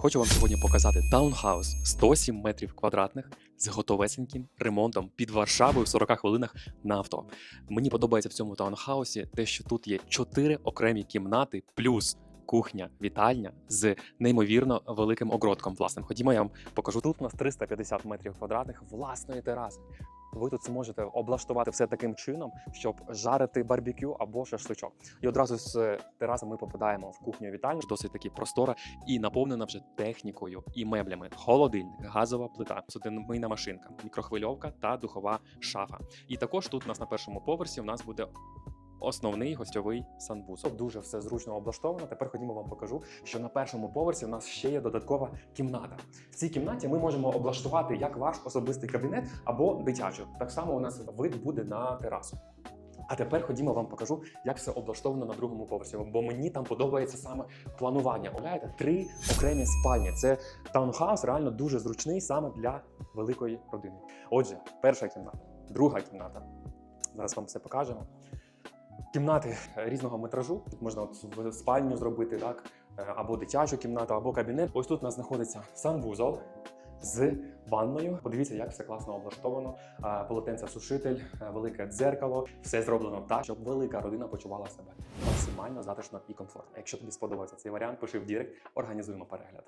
Хочу вам сьогодні показати таунхаус 107 метрів квадратних з готовесеньким ремонтом під Варшавою в 40 хвилинах на авто. Мені подобається в цьому таунхаусі те, що тут є 4 окремі кімнати плюс. Кухня, вітальня з неймовірно великим огородком власним. Ходімо, я вам покажу. Тут у нас 350 метрів квадратних власної тераси. Ви тут зможете облаштувати все таким чином, щоб жарити барбекю або шашличок. І одразу з тераси ми попадаємо в кухню вітальню, досить таки простора і наповнена вже технікою і меблями: холодильник, газова плита, судинмийна машинка, мікрохвильовка та духова шафа. І також тут у нас на першому поверсі у нас буде. Основний гостьовий санвузол. Дуже все зручно облаштовано. Тепер ходімо вам покажу, що на першому поверсі у нас ще є додаткова кімната. В цій кімнаті ми можемо облаштувати як ваш особистий кабінет або дитячу. Так само у нас вид буде на терасу. А тепер ходімо вам покажу, як все облаштовано на другому поверсі. Бо мені там подобається саме планування. Уявляєте, три окремі спальні. Це таунхаус, реально дуже зручний саме для великої родини. Отже, перша кімната, друга кімната. Зараз вам все покажемо. Кімнати різного метражу. Тут можна от спальню зробити, так, е, або дитячу кімнату, або кабінет. Ось тут у нас знаходиться санвузол з ванною. Подивіться, як все класно облаштовано. Е, Полотенце-сушитель, е, велике дзеркало. Все зроблено так, щоб велика родина почувала себе максимально затишно і комфортно. Якщо тобі сподобається цей варіант, пиши в Дірект, організуємо перегляд.